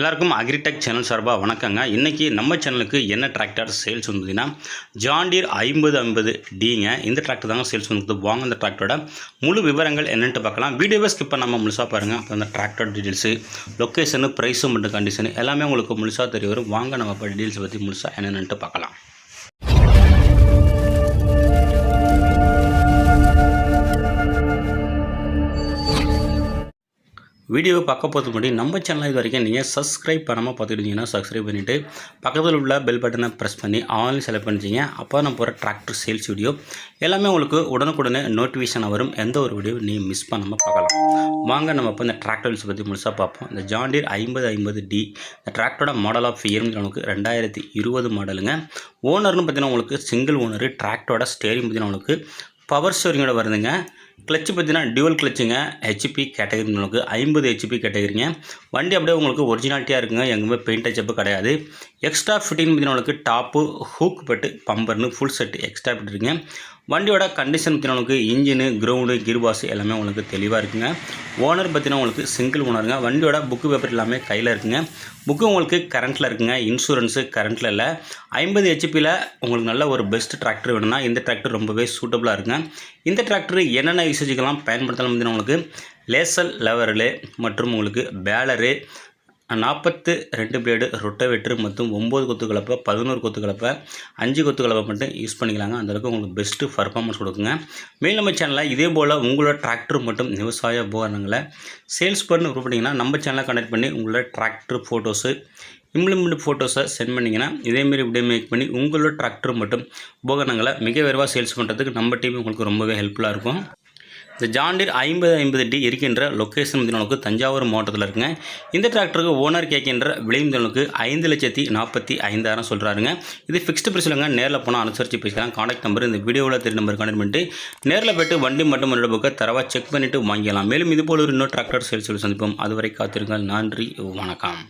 எல்லாருக்கும் agritech channel சார்பாக வணக்கங்க. இன்றைக்கி நம்ம சேனலுக்கு என்ன டிராக்டர் சேல்ஸ் வந்ததுன்னா ஜாண்டீர் ஐம்பது ஐம்பது டிங்க இந்த டிராக்டர் தாங்க சேல்ஸ் வந்தது. வாங்க அந்த டிராக்டரோட முழு விவரங்கள் என்னென்ட்டு பார்க்கலாம். வீடியோவை ஸ்கிப் பண்ணாமல் முழுசாக பாருங்கள் அப்போ அந்த டிராக்டர் டீட்டெயில்ஸு லொக்கேஷனு ப்ரைஸு மற்றும் கண்டிஷனு எல்லாமே உங்களுக்கு முழுசாக தெரிய வரும். வாங்க நம்ம இப்போ டீட்டெயில்ஸ் பற்றி முழுசாக என்னென்னட்டு பார்க்கலாம். வீடியோவை பார்க்க போகிறது முன்னாடி நம்ம சேனல் இது வரைக்கும் நீங்கள் சப்ஸ்கிரைப் பண்ணாமல் பார்த்துக்கிட்டீங்கன்னா சப்ஸ்கிரைப் பண்ணிவிட்டு பக்கத்தில் உள்ள பெல் பட்டனை ப்ரெஸ் பண்ணி ஆன்லைன் செலக்ட் பண்ணிச்சிங்க அப்போ நான் போகிற டிராக்டர் சேல்ஸ் வீடியோ எல்லாமே உங்களுக்கு உடனுக்குடனே நோட்டிஃபிகேஷன் வரும். எந்த ஒரு வீடியோ நீங்கள் மிஸ் பண்ணாமல் பார்க்கலாம். வாங்க நம்ம இப்போ இந்த டிராக்டர்ஸ் பற்றி முழுசாக பார்ப்போம். இந்த ஜாண்டீர் ஐம்பது ஐம்பது டி இந்த டிராக்டரோட மாடல் ஆஃப் இயர் நமக்கு ரெண்டாயிரத்தி இருபது மாடலுங்க ஓனர்னு பார்த்தீங்கன்னா உங்களுக்கு சிங்கிள் ஓனரு டிராக்டரோட ஸ்டேரிங் பார்த்தீங்கன்னா உங்களுக்கு பவர் ஸ்டோரிங்கோட வருதுங்க. கிளச்சு பார்த்தீங்கன்னா டியூவல் கிளச்சுங்க ஹெச்பி கேட்டகரி உங்களுக்கு ஐம்பது ஹெச்பி கேட்டகரிங்க வண்டி அப்படியே உங்களுக்கு ஒரிஜினாலிட்டியாக இருக்குங்க. எங்கேயுமே பெயிண்ட் டச்சப்பு கிடையாது. எக்ஸ்ட்ரா ஃபிட்டிங் பார்த்தீங்கன்னா உங்களுக்கு டாப்பு ஹூக் பட்டு பம்பர்னு ஃபுல் செட் எக்ஸ்ட்ரா ஃபிட்டுருங்க வண்டியோட கண்டிஷன் பற்றின உங்களுக்கு இன்ஜினு கிரவுண்டு கிர்பாஸ் எல்லாமே உங்களுக்கு தெளிவாக இருக்குங்க. ஓனர் பற்றினா உங்களுக்கு சிங்கிள் ஓனருங்க வண்டியோட புக்கு பேப்பர் எல்லாமே கையில் இருக்குங்க. புக்கு உங்களுக்கு கரண்ட்டில் இருக்குங்க. இன்சூரன்ஸு கரண்ட்டில் இல்லை. ஐம்பது ஹெச்பியில் உங்களுக்கு நல்ல ஒரு பெஸ்ட் டிராக்டர் வேணும்னா இந்த டிராக்டர் ரொம்பவே சூட்டபுளாக இருக்குங்க. இந்த டிராக்டர் என்னென்ன யூசேஜுக்கெல்லாம் பயன்படுத்தலாம் பார்த்தீங்கன்னா உங்களுக்கு லேசல் லெவரலு மற்றும் உங்களுக்கு பேலரு நாற்பத்து ரெண்டு பிளேடு ரொட்டவேட்ரு மற்றும் ஒம்பது கொத்து கலப்பை பதினோரு கொத்து கலப்பை அஞ்சு கொத்து கலப்பை மட்டும் யூஸ் பண்ணிக்கலாங்க. அந்தளவுக்கு உங்களுக்கு பெஸ்ட்டு பர்ஃபார்மன்ஸ் கொடுக்குங்க. மேல் நம்ம சேனலில் இதே போல் உங்களோட டிராக்டர் மற்றும் விவசாய உபகரணங்களை சேல்ஸ் பண்ணி பண்ணிங்கன்னா நம்ம சேனலை கனெக்ட் பண்ணி உங்களோட டிராக்டர் ஃபோட்டோஸு இம்ப்ளிமெண்ட் ஃபோட்டோஸை சென்ட் பண்ணிங்கன்னா இதேமாரி இப்படியே மேக் பண்ணி உங்களோட டிராக்டர் மற்றும் உபகரணங்களை மிக விரைவாக சேல்ஸ் பண்ணுறதுக்கு நம்ம டீம் உங்களுக்கு ரொம்பவே ஹெல்ப்ஃபுல்லாக இருக்கும். இந்த ஜாண்டீர் ஐம்பது ஐம்பது டி இருக்கின்ற லொக்கேஷன் தினனுக்கு தஞ்சாவூர் மாவட்டத்தில் இருக்குங்க. இந்த டிராக்டருக்கு ஓனர் கேட்கின்ற விலை தினனுக்கு ஐந்து லட்சத்தி நாற்பத்தி ஐந்தாயிரம் சொல்கிறாருங்க இது ஃபிக்ஸ்டு பிரச்சனைங்க நேரில் போனால் அனுசரித்து பேசிக்கலாம். காண்டாக்ட் நம்பர் இந்த வீடியோவில் தெரிய நம்பர் கனெக்ட் பண்ணிட்டு நேரில் போய்ட்டு வண்டி மட்டும் முன்னோட புக்கை தரவாக செக் பண்ணிவிட்டு வாங்கிக்கலாம். மேலும் இது போல ஒரு இன்னொரு டிராக்டர் சேல்ஸ் சந்திப்போம். அதுவரை காத்திருங்கள். நன்றி வணக்கம்.